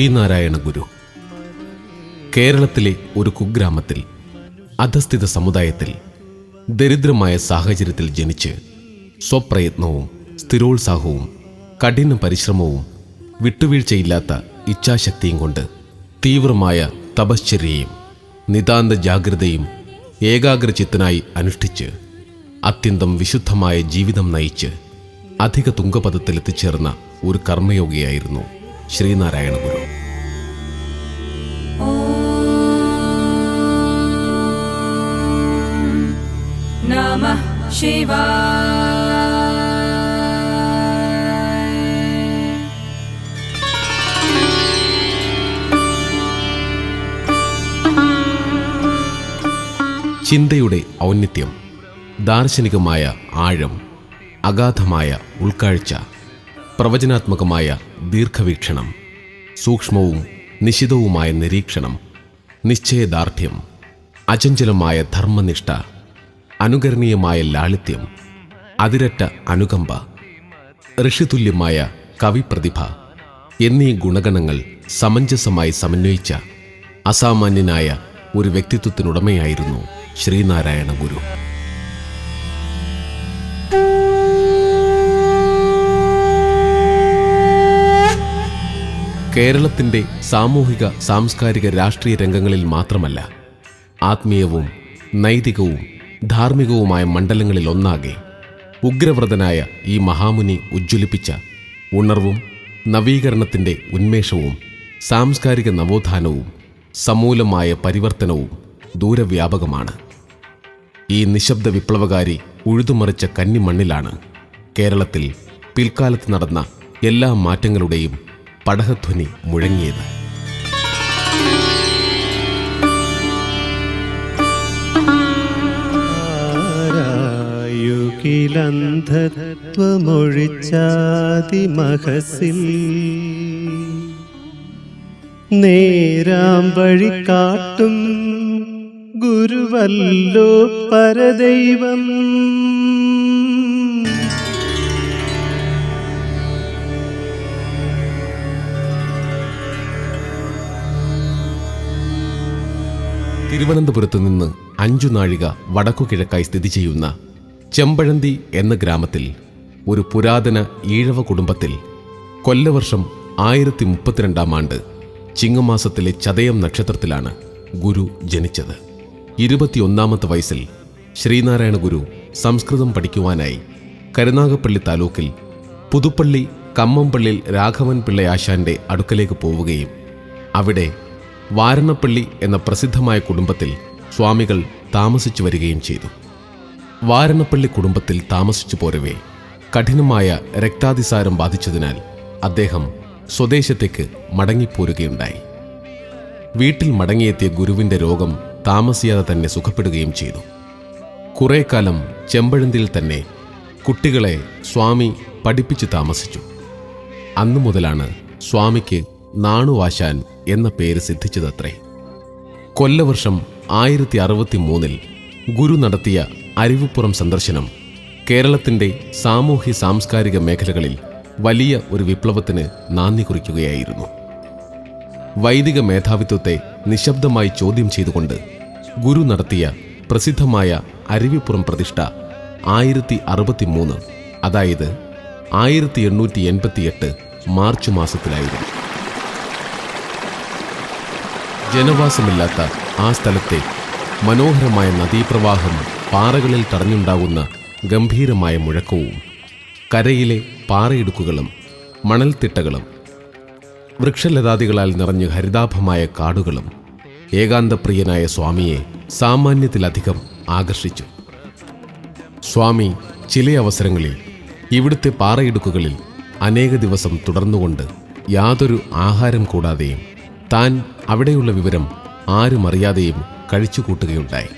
ശ്രീനാരായണ ഗുരു. കേരളത്തിലെ ഒരു കുഗ്രാമത്തിൽ അധസ്ഥിത സമുദായത്തിൽ ദരിദ്രമായ സാഹചര്യത്തിൽ ജനിച്ച് സ്വപ്രയത്നവും സ്ഥിരോത്സാഹവും കഠിന പരിശ്രമവും വിട്ടുവീഴ്ചയില്ലാത്ത ഇച്ഛാശക്തിയും കൊണ്ട് തീവ്രമായ തപശ്ചര്യയും നിതാന്ത ജാഗ്രതയും ഏകാഗ്രചിത്തനായി അനുഷ്ഠിച്ച് അത്യന്തം വിശുദ്ധമായ ജീവിതം നയിച്ച് അധിക തുങ്കപഥത്തിലെത്തിച്ചേർന്ന ഒരു കർമ്മയോഗിയായിരുന്നു ശ്രീനാരായണ ഗുരു. ശിവാ ചിന്തയുടെ ഔന്നിത്യം ദാർശനികമായ ആഴം അഗാധമായ ഉൾക്കാഴ്ച പ്രവചനാത്മകമായ ദീർഘവീക്ഷണം സൂക്ഷ്മവും നിശിതവുമായ നിരീക്ഷണം നിശ്ചയദാർഢ്യം അചഞ്ചലമായ ധർമ്മനിഷ്ഠ അനുകരണീയമായ ലാളിത്യം അതിരറ്റ അനുകമ്പ ഋഷിതുല്യമായ കവിപ്രതിഭ എന്നീ ഗുണഗണങ്ങൾ സമഞ്ജസമായി സമന്വയിച്ച അസാമാന്യനായ ഒരു വ്യക്തിത്വത്തിനുടമയായിരുന്നു ശ്രീനാരായണ ഗുരു. കേരളത്തിന്റെ സാമൂഹിക സാംസ്കാരിക രാഷ്ട്രീയ രംഗങ്ങളിൽ മാത്രമല്ല ആത്മീയവും നൈതികവും ധാർമ്മികവുമായ മണ്ഡലങ്ങളിൽ ഒന്നാകെ ഉഗ്രവ്രതനായ ഈ മഹാമുനി ഉജ്ജ്വലിപ്പിച്ച ഉണർവും നവീകരണത്തിന്റെ ഉന്മേഷവും സാംസ്കാരിക നവോത്ഥാനവും സമൂലമായ പരിവർത്തനവും ദൂരവ്യാപകമാണ്. ഈ നിശബ്ദ വിപ്ലവകാരി ഉഴുതുമറിച്ച കന്നിമണ്ണിലാണ് കേരളത്തിൽ പിൽക്കാലത്ത് നടന്ന എല്ലാ മാറ്റങ്ങളുടെയും പടഹധ്വനി മുഴങ്ങിയത്. ൊഴിച്ചാതിമഹസിൽ നേരാം വഴി കാട്ടും ഗുരുവല്ലോ പരദൈവം തിരുവനന്തപുരത്ത് നിന്ന് അഞ്ചു നാഴിക വടക്കു കിഴക്കായി സ്ഥിതി ചെയ്യുന്ന ചെമ്പഴന്തി എന്ന ഗ്രാമത്തിൽ ഒരു പുരാതന ഈഴവ കുടുംബത്തിൽ കൊല്ലവർഷം ആയിരത്തി മുപ്പത്തിരണ്ടാം ആണ്ട് ചിങ്ങമാസത്തിലെ ചതയം നക്ഷത്രത്തിലാണ് ഗുരു ജനിച്ചത്. ഇരുപത്തിയൊന്നാമത്തെ വയസ്സിൽ ശ്രീനാരായണ ഗുരു സംസ്കൃതം പഠിക്കുവാനായി കരുനാഗപ്പള്ളി താലൂക്കിൽ പുതുപ്പള്ളി കമ്മമ്പള്ളിൽ രാഘവൻ പിള്ളയാശാന്റെ അടുക്കലേക്ക് പോവുകയും അവിടെ വാരണപ്പള്ളി എന്ന പ്രസിദ്ധമായ കുടുംബത്തിൽ സ്വാമികൾ താമസിച്ചു വരികയും ചെയ്തു. വാരണപ്പള്ളി കുടുംബത്തിൽ താമസിച്ചു പോരവേ കഠിനമായ രക്താതിസാരം ബാധിച്ചതിനാൽ അദ്ദേഹം സ്വദേശത്തേക്ക് മടങ്ങിപ്പോരുകയുണ്ടായി. വീട്ടിൽ മടങ്ങിയെത്തിയ ഗുരുവിന്റെ രോഗം താമസിയാതെ തന്നെ സുഖപ്പെടുകയും ചെയ്തു. കുറേ കാലം ചെമ്പഴന്തിയിൽ തന്നെ കുട്ടികളെ സ്വാമി പഠിപ്പിച്ച് താമസിച്ചു. അന്നു മുതലാണ് സ്വാമിക്ക് നാണുവാശാൻ എന്ന പേര് സിദ്ധിച്ചതത്രേ. കൊല്ലവർഷം ആയിരത്തി അറുപത്തി മൂന്നിൽ ഗുരു നടത്തിയ അരിവുപ്പുറം സന്ദർശനം കേരളത്തിന്റെ സാമൂഹ്യ സാംസ്കാരിക മേഖലകളിൽ വലിയ ഒരു വിപ്ലവത്തിന് നാന്ദി കുറിക്കുകയായിരുന്നു. വൈദിക മേധാവിത്വത്തെ നിശബ്ദമായി ചോദ്യം ചെയ്തുകൊണ്ട് ഗുരു നടത്തിയ പ്രസിദ്ധമായ അരുവിപ്പുറം പ്രതിഷ്ഠ ആയിരത്തി അറുപത്തി മൂന്ന് അതായത് ആയിരത്തി എണ്ണൂറ്റി എൺപത്തിയെട്ട് മാർച്ച് മാസത്തിലായിരുന്നു. ജനവാസമില്ലാത്ത ആ സ്ഥലത്തെ മനോഹരമായ നദീപ്രവാഹം പാറകളിൽ തടഞ്ഞുണ്ടാകുന്ന ഗംഭീരമായ മുഴക്കവും കരയിലെ പാറയിടുക്കുകളും മണൽത്തിട്ടകളും വൃക്ഷലതാദികളാൽ നിറഞ്ഞ് ഹരിതാഭമായ കാടുകളും ഏകാന്തപ്രിയനായ സ്വാമിയെ സാമാന്യത്തിലധികം ആകർഷിച്ചു. സ്വാമി ചില അവസരങ്ങളിൽ ഇവിടുത്തെ പാറയിടുക്കുകളിൽ അനേക ദിവസം തുടർന്നുകൊണ്ട് യാതൊരു ആഹാരം കൂടാതെയും താൻ അവിടെയുള്ള വിവരം ആരും അറിയാതെയും കഴിച്ചുകൂട്ടുകയുണ്ടായി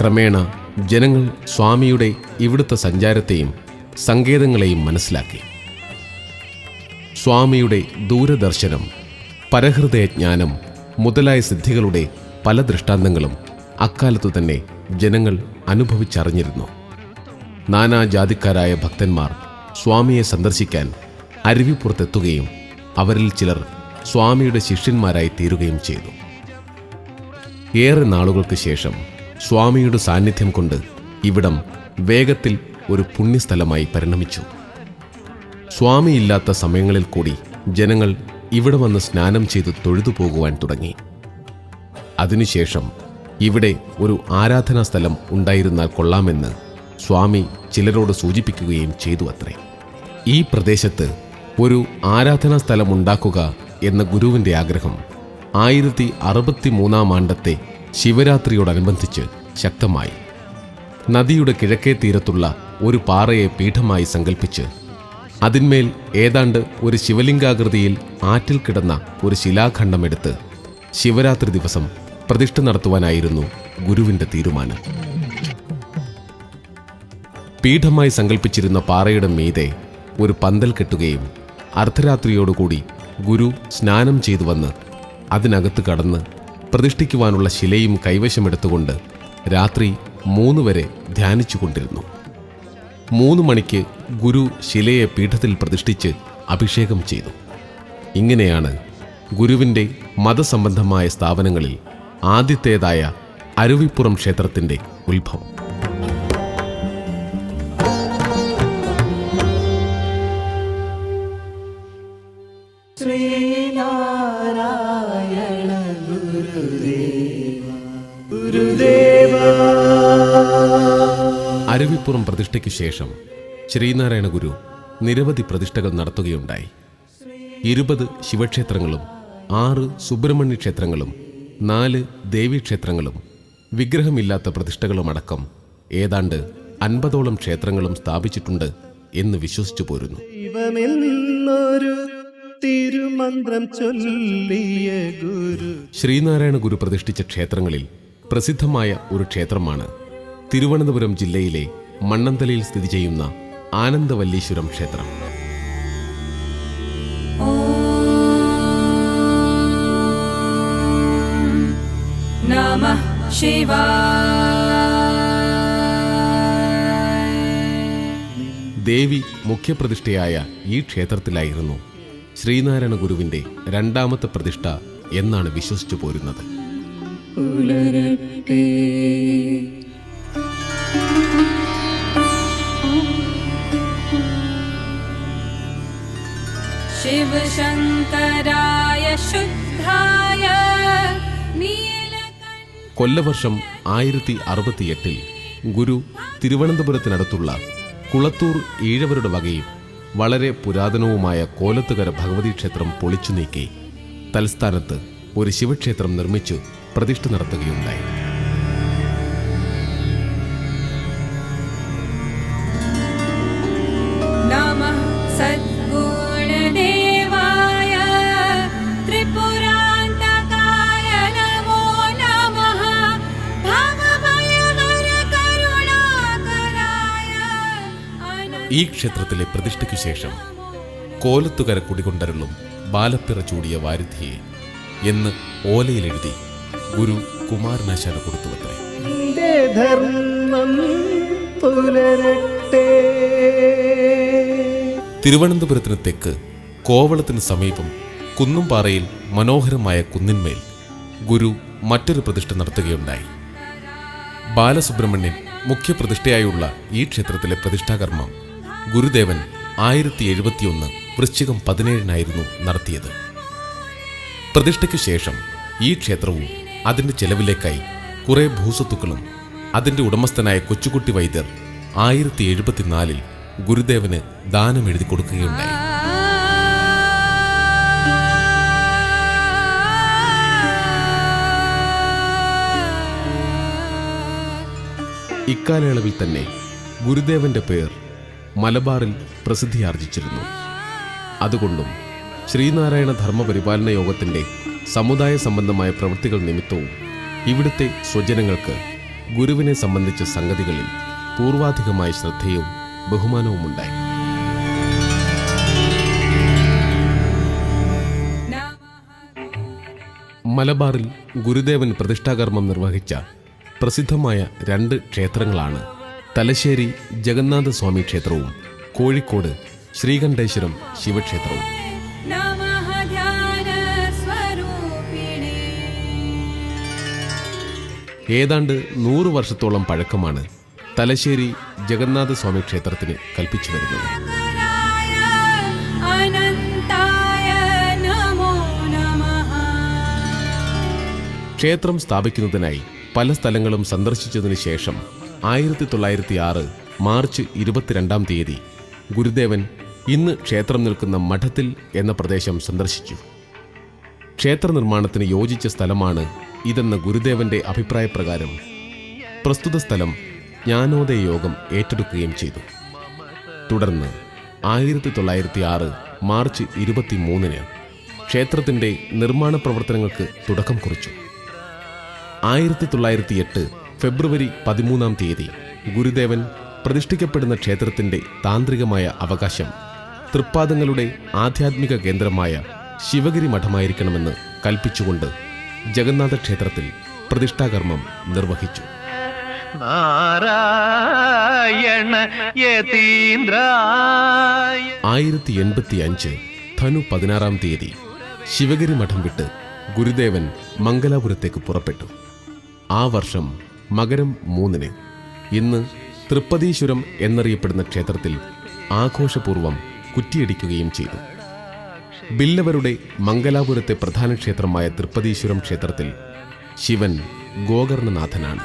ക്രമേണ ജനങ്ങൾ സ്വാമിയുടെ ഇവിടുത്തെ സഞ്ചാരത്തെയും സങ്കേതങ്ങളെയും മനസ്സിലാക്കി. സ്വാമിയുടെ ദൂരദർശനം പരഹൃദയജ്ഞാനം മുതലായ സിദ്ധികളുടെ പല ദൃഷ്ടാന്തങ്ങളും അക്കാലത്തു തന്നെ ജനങ്ങൾ അനുഭവിച്ചറിഞ്ഞിരുന്നു. നാനാജാതിക്കാരായ ഭക്തന്മാർ സ്വാമിയെ സന്ദർശിക്കാൻ അരുവിപ്പുറത്തെത്തുകയും അവരിൽ ചിലർ സ്വാമിയുടെ ശിഷ്യന്മാരായി തീരുകയും ചെയ്തു. ഏറെ നാളുകൾക്ക് ശേഷം സ്വാമിയുടെ സാന്നിധ്യം കൊണ്ട് ഇവിടം വേഗത്തിൽ ഒരു പുണ്യസ്ഥലമായി പരിണമിച്ചു. സ്വാമിയില്ലാത്ത സമയങ്ങളിൽ കൂടി ജനങ്ങൾ ഇവിടെ വന്ന് സ്നാനം ചെയ്ത് തൊഴുതു പോകുവാൻ തുടങ്ങി. അതിനുശേഷം ഇവിടെ ഒരു ആരാധനാ സ്ഥലം ഉണ്ടായിരുന്നാൽ കൊള്ളാമെന്ന് സ്വാമി ചിലരോട് സൂചിപ്പിക്കുകയും ചെയ്തു അത്രേ. ഈ പ്രദേശത്ത് ഒരു ആരാധനാ സ്ഥലം ഉണ്ടാക്കുക എന്ന ഗുരുവിന്റെ ആഗ്രഹം ആയിരത്തി അറുപത്തി മൂന്നാം ആണ്ടത്തെ ശിവരാത്രിയോടനുബന്ധിച്ച് ശക്തമായി. നദിയുടെ കിഴക്കേ തീരത്തുള്ള ഒരു പാറയെ പീഠമായി സങ്കല്പിച്ച് അതിന്മേൽ ഏതാണ്ട് ഒരു ശിവലിംഗാകൃതിയിൽ ആറ്റിൽ കിടന്ന ഒരു ശിലാഖണ്ഡമെടുത്ത് ശിവരാത്രി ദിവസം പ്രതിഷ്ഠ നടത്തുവാനായിരുന്നു ഗുരുവിന്റെ തീരുമാനം. പീഠമായി സങ്കല്പിച്ചിരുന്ന പാറയുടെ മീതെ ഒരു പന്തൽ കെട്ടുകയും അർദ്ധരാത്രിയോടുകൂടി ഗുരു സ്നാനം ചെയ്തു വന്ന് അതിനകത്ത് കടന്ന് പ്രതിഷ്ഠിക്കുവാനുള്ള ശിലയും കൈവശമെടുത്തുകൊണ്ട് രാത്രി മൂന്ന് വരെ ധ്യാനിച്ചു കൊണ്ടിരുന്നു. മൂന്ന് മണിക്ക് ഗുരു ശിലയെ പീഠത്തിൽ പ്രതിഷ്ഠിച്ച് അഭിഷേകം ചെയ്തു. ഇങ്ങനെയാണ് ഗുരുവിന്റെ മതസംബന്ധമായ സ്ഥാപനങ്ങളിൽ ആദ്യത്തേതായ അരുവിപ്പുറം ക്ഷേത്രത്തിന്റെ ഉത്ഭവം. അരുവിപ്പുറം പ്രതിഷ്ഠയ്ക്ക് ശേഷം ശ്രീനാരായണ ഗുരു നിരവധി പ്രതിഷ്ഠകൾ നടത്തുകയുണ്ടായി. ഇരുപത് ശിവക്ഷേത്രങ്ങളും ആറ് സുബ്രഹ്മണ്യ ക്ഷേത്രങ്ങളും നാല് ദേവീക്ഷേത്രങ്ങളും വിഗ്രഹമില്ലാത്ത പ്രതിഷ്ഠകളുമടക്കം ഏതാണ്ട് അൻപതോളം ക്ഷേത്രങ്ങളും സ്ഥാപിച്ചിട്ടുണ്ട് എന്ന് വിശ്വസിച്ചു പോരുന്നു. ശ്രീനാരായണ ഗുരു പ്രതിഷ്ഠിച്ച ക്ഷേത്രങ്ങളിൽ പ്രസിദ്ധമായ ഒരു ക്ഷേത്രമാണ് തിരുവനന്തപുരം ജില്ലയിലെ മണ്ണന്തലയിൽ സ്ഥിതി ചെയ്യുന്ന ആനന്ദവല്ലീശ്വരം ക്ഷേത്രം. ദേവി മുഖ്യപ്രതിഷ്ഠയായ ഈ ക്ഷേത്രത്തിലായിരുന്നു ശ്രീനാരായണ ഗുരുവിന്റെ രണ്ടാമത്തെ പ്രതിഷ്ഠ എന്നാണ് വിശ്വസിച്ചു പോരുന്നത്. ഉലരട്ടേ കൊല്ലവർഷം ആയിരത്തി അറുപത്തിയെട്ടിൽ ഗുരു തിരുവനന്തപുരത്തിനടുത്തുള്ള കുളത്തൂർ ഈഴവരുടെ വകയും വളരെ പുരാതനവുമായ കോലത്തുകര ഭഗവതി ക്ഷേത്രം പൊളിച്ചു നീക്കി തൽസ്ഥാനത്ത് ഒരു ശിവക്ഷേത്രം നിർമ്മിച്ചു പ്രതിഷ്ഠ നടത്തുകയുണ്ടായി. ഈ ക്ഷേത്രത്തിലെ പ്രതിഷ്ഠയ്ക്കു ശേഷം കോലത്തുകര കുടികൊണ്ടരുളും ബാലപ്പിറ ചൂടിയ വാരിധിയെ എന്ന് ഓലയിലെഴുതി ഗുരു കുമാരനാശാന കൊടുത്തുവത്രേ. തിരുവനന്തപുരത്തിന് തെക്ക് കോവളത്തിന് സമീപം കുന്നുംപാറയിൽ മനോഹരമായ കുന്നിന്മേൽ ഗുരു മറ്റൊരു പ്രതിഷ്ഠ നടത്തുകയുണ്ടായി. ബാലസുബ്രഹ്മണ്യൻ മുഖ്യപ്രതിഷ്ഠയായുള്ള ഈ ക്ഷേത്രത്തിലെ പ്രതിഷ്ഠാകർമ്മം ഗുരുദേവൻ ആയിരത്തി എഴുപത്തിയൊന്ന് വൃശ്ചികം പതിനേഴിനായിരുന്നു നടത്തിയത്. പ്രതിഷ്ഠയ്ക്ക് ശേഷം ഈ ക്ഷേത്രവും അതിന്റെ ചെലവിലേക്കായി കുറെ ഭൂസ്വത്തുക്കളും അതിന്റെ ഉടമസ്ഥനായ കൊച്ചുകുട്ടി വൈദ്യർ ആയിരത്തി എഴുപത്തിനാലിൽ ഗുരുദേവന് ദാനം എഴുതി കൊടുക്കുകയുണ്ടായി. ഇക്കാലയളവിൽ തന്നെ ഗുരുദേവന്റെ പേർ മലബാറിൽ പ്രസിദ്ധിയാർജിച്ചിരുന്നു. അതുകൊണ്ടും ശ്രീനാരായണ ധർമ്മപരിപാലന യോഗത്തിന്റെ സമുദായ സംബന്ധമായ പ്രവൃത്തികൾ നിമിത്തവും ഇവിടുത്തെ സ്വജനങ്ങൾക്ക് ഗുരുവിനെ സംബന്ധിച്ച സംഗതികളിൽ പൂർവാധികമായ ശ്രദ്ധയും ബഹുമാനവുമുണ്ടായി. മലബാറിൽ ഗുരുദേവൻ പ്രതിഷ്ഠാകർമ്മം നിർവഹിച്ച പ്രസിദ്ധമായ രണ്ട് ക്ഷേത്രങ്ങളാണ് തലശ്ശേരി ജഗന്നാഥസ്വാമി ക്ഷേത്രവും കോഴിക്കോട് ശ്രീകണ്ഠേശ്വരം ശിവക്ഷേത്രവും. ഏതാണ്ട് നൂറു വർഷത്തോളം പഴക്കമാണ് തലശ്ശേരി ജഗന്നാഥസ്വാമി ക്ഷേത്രത്തിന് കൽപ്പിച്ചു വരുന്നത്. ക്ഷേത്രം സ്ഥാപിക്കുന്നതിനായി പല സ്ഥലങ്ങളും സന്ദർശിച്ചതിനു ശേഷം ആയിരത്തി തൊള്ളായിരത്തി ആറ് മാർച്ച് ഇരുപത്തിരണ്ടാം തീയതി ഗുരുദേവൻ ഇന്ന് ക്ഷേത്രം നിൽക്കുന്ന മഠത്തിൽ എന്ന പ്രദേശം സന്ദർശിച്ചു. ക്ഷേത്ര നിർമ്മാണത്തിന് യോജിച്ച സ്ഥലമാണ് ഇതെന്ന ഗുരുദേവന്റെ അഭിപ്രായപ്രകാരം പ്രസ്തുത സ്ഥലം ജ്ഞാനോദയ യോഗം ഏറ്റെടുക്കുകയും ചെയ്തു. തുടർന്ന് ആയിരത്തി തൊള്ളായിരത്തി ആറ് മാർച്ച് ഇരുപത്തിമൂന്നിന് ക്ഷേത്രത്തിന്റെ നിർമ്മാണ പ്രവർത്തനങ്ങൾക്ക് തുടക്കം കുറിച്ചു. ആയിരത്തി തൊള്ളായിരത്തി എട്ട് ഫെബ്രുവരി പതിമൂന്നാം തീയതി ഗുരുദേവൻ പ്രതിഷ്ഠിക്കപ്പെടുന്ന ക്ഷേത്രത്തിന്റെ താന്ത്രികമായ അവകാശം തൃപ്പാദങ്ങളുടെ ആധ്യാത്മിക കേന്ദ്രമായ ശിവഗിരി മഠമായിരിക്കണമെന്ന് കൽപ്പിച്ചുകൊണ്ട് ജഗന്നാഥ ക്ഷേത്രത്തിൽ പ്രതിഷ്ഠാകർമ്മം നിർവഹിച്ചു. ആയിരത്തി എൺപത്തി അഞ്ച് ധനു പതിനാറാം തീയതി ശിവഗിരി മഠം വിട്ട് ഗുരുദേവൻ മംഗലാപുരത്തേക്ക് പുറപ്പെട്ടു. ആ വർഷം മകരം മൂന്നിന്. ഇന്ന് തൃപ്പതീശ്വരം എന്നറിയപ്പെടുന്ന ക്ഷേത്രത്തിൽ ആഘോഷപൂർവം കുറ്റിയടിക്കുകയും ചെയ്തു. ബില്ലവരുടെ മംഗലാപുരത്തെ പ്രധാന ക്ഷേത്രമായ തൃപ്പതീശ്വരം ക്ഷേത്രത്തിൽ ശിവൻ ഗോകർണനാഥനാണ്.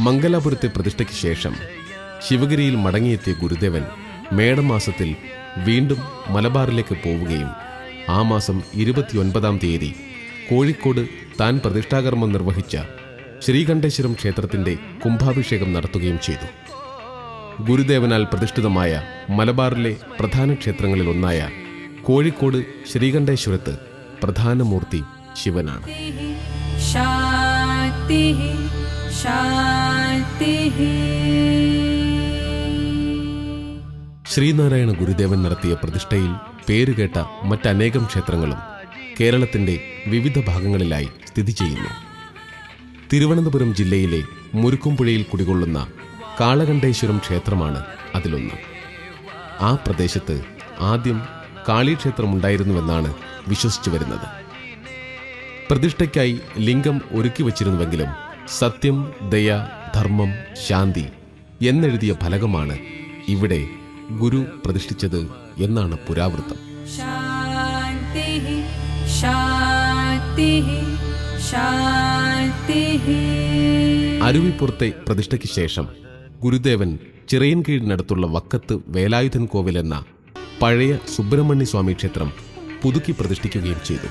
മംഗലാപുരത്തെ പ്രതിഷ്ഠയ്ക്ക് ശേഷം ശിവഗിരിയിൽ മടങ്ങിയെത്തിയ ഗുരുദേവൻ മേടമാസത്തിൽ വീണ്ടും മലബാറിലേക്ക് പോവുകയും ആ മാസം ഇരുപത്തിയൊൻപതാം തീയതി കോഴിക്കോട് താൻ പ്രതിഷ്ഠാകർമ്മം നിർവഹിച്ച ശ്രീകണ്ഠേശ്വരം ക്ഷേത്രത്തിന്റെ കുംഭാഭിഷേകം നടത്തുകയും ചെയ്തു. ഗുരുദേവനാൽ പ്രതിഷ്ഠിതമായ മലബാറിലെ പ്രധാന ക്ഷേത്രങ്ങളിലൊന്നായ കോഴിക്കോട് ശ്രീകണ്ഠേശ്വരത്ത് പ്രധാന മൂർത്തി ശിവനാണ്. ശ്രീനാരായണ ഗുരുദേവൻ നടത്തിയ പ്രതിഷ്ഠയിൽ പേരുകേട്ട മറ്റനേകം ക്ഷേത്രങ്ങളും കേരളത്തിന്റെ വിവിധ ഭാഗങ്ങളിലായി സ്ഥിതി ചെയ്യുന്നു. തിരുവനന്തപുരം ജില്ലയിലെ മുരുക്കുംപുഴയിൽ കുടികൊള്ളുന്ന കാളകണ്ഠേശ്വരം ക്ഷേത്രമാണ് അതിലൊന്ന്. ആ പ്രദേശത്ത് ആദ്യം കാളീക്ഷേത്രമുണ്ടായിരുന്നുവെന്നാണ് വിശ്വസിച്ചു വരുന്നത്. പ്രതിഷ്ഠയ്ക്കായി ലിംഗം ഒരുക്കി വച്ചിരുന്നുവെങ്കിലും സത്യം ദയ ധർമ്മം ശാന്തി എന്നെഴുതിയ ഫലകമാണ് ഇവിടെ ഗുരു പ്രതിഷ്ഠിച്ചത് എന്നാണ് പുരാവൃത്തം. അരുവിപ്പുറത്തെ പ്രതിഷ്ഠയ്ക്ക് ശേഷം ഗുരുദേവൻ ചിറയൻകീഴിനടുത്തുള്ള വക്കത്ത് വേലായുധൻ കോവിൽ എന്ന പഴയ സുബ്രഹ്മണ്യ സ്വാമി ക്ഷേത്രം പുതുക്കി പ്രതിഷ്ഠിക്കുകയും ചെയ്തു.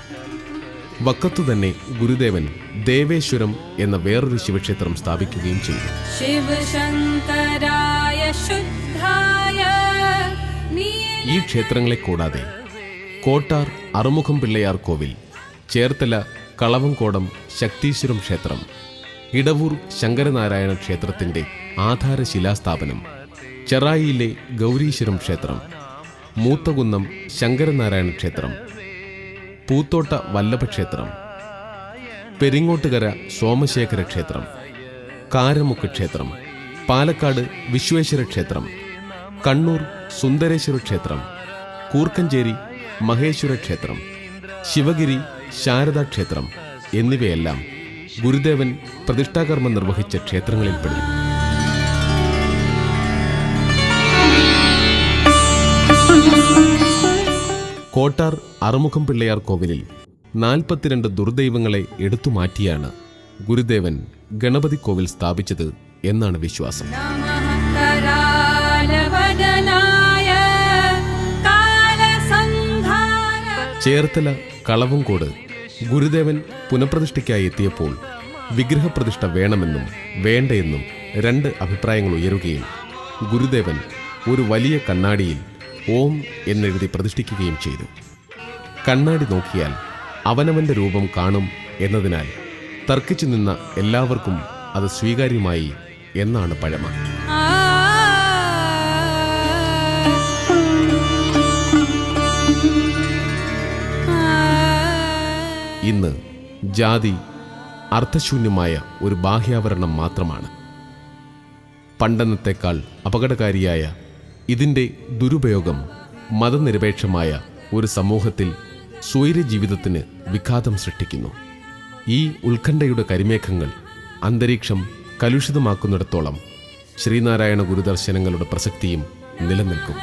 വക്കത്തു തന്നെ ഗുരുദേവൻ ദേവേശ്വരം എന്ന വേറൊരു ശിവക്ഷേത്രം സ്ഥാപിക്കുകയും ചെയ്തു. ശിവശങ്കരായ ശുദ്ധ ഈ ക്ഷേത്രങ്ങളെ കൂടാതെ കോട്ടാർ അറുമുഖം പിള്ളയാർ കോവിൽ ചേർത്തല കളവങ്കോടം ശക്തീശ്വരം ക്ഷേത്രം ഇടവൂർ ശങ്കരനാരായണ ക്ഷേത്രത്തിന്റെ ആധാരശിലാസ്ഥാപനം ചെറായിയിലെ ഗൗരീശ്വരം ക്ഷേത്രം മൂത്തകുന്നം ശങ്കരനാരായണ ക്ഷേത്രം പൂത്തോട്ട വല്ലഭക്ഷേത്രം പെരിങ്ങോട്ടുകര സോമശേഖര ക്ഷേത്രം കാരമുക്ക് ക്ഷേത്രം പാലക്കാട് വിശ്വേശ്വര ക്ഷേത്രം കണ്ണൂർ സുന്ദരേശ്വര ക്ഷേത്രം കൂർക്കഞ്ചേരി മഹേശ്വര ക്ഷേത്രം ശിവഗിരി ശാരദാ ക്ഷേത്രം എന്നിവയെല്ലാം ഗുരുദേവൻ പ്രതിഷ്ഠാകർമ്മം നിർവഹിച്ച ക്ഷേത്രങ്ങളിൽപ്പെടുന്നു കോട്ടാർ അറുമുഖം പിള്ളയാർ കോവിലിൽ നാൽപ്പത്തിരണ്ട് ദുർദൈവങ്ങളെ എടുത്തുമാറ്റിയാണ് ഗുരുദേവൻ ഗണപതി കോവിൽ സ്ഥാപിച്ചത് എന്നാണ് വിശ്വാസം. ചേർത്തല കളവുംകോട് ഗുരുദേവൻ പുനഃപ്രതിഷ്ഠയ്ക്കായി എത്തിയപ്പോൾ വിഗ്രഹപ്രതിഷ്ഠ വേണമെന്നും വേണ്ടയെന്നും രണ്ട് അഭിപ്രായങ്ങൾ ഉയരുകയും ഗുരുദേവൻ ഒരു വലിയ കണ്ണാടിയിൽ ഓം എന്നെഴുതി പ്രതിഷ്ഠിക്കുകയും ചെയ്തു. കണ്ണാടി നോക്കിയാൽ അവനവന്റെ രൂപം കാണും എന്നതിനാൽ തർക്കിച്ചു നിന്ന എല്ലാവർക്കും അത് സ്വീകാര്യമായി എന്നാണ് പഴമ. ജാതി അർത്ഥശൂന്യമായ ഒരു ബാഹ്യാവരണം മാത്രമാണ്. പണ്ടെന്നത്തേക്കാൾ അപകടകാരിയായ ഇതിന്റെ ദുരുപയോഗം മതനിരപേക്ഷമായ ഒരു സമൂഹത്തിൽ ജീവിതത്തിന് വിഘാതം സൃഷ്ടിക്കുന്നു. ഈ ഉത്കണ്ഠയുടെ കരിമേഘങ്ങൾ അന്തരീക്ഷം കലുഷിതമാക്കുന്നിടത്തോളം ശ്രീനാരായണ ഗുരുദർശനങ്ങളുടെ പ്രസക്തിയും നിലനിൽക്കും.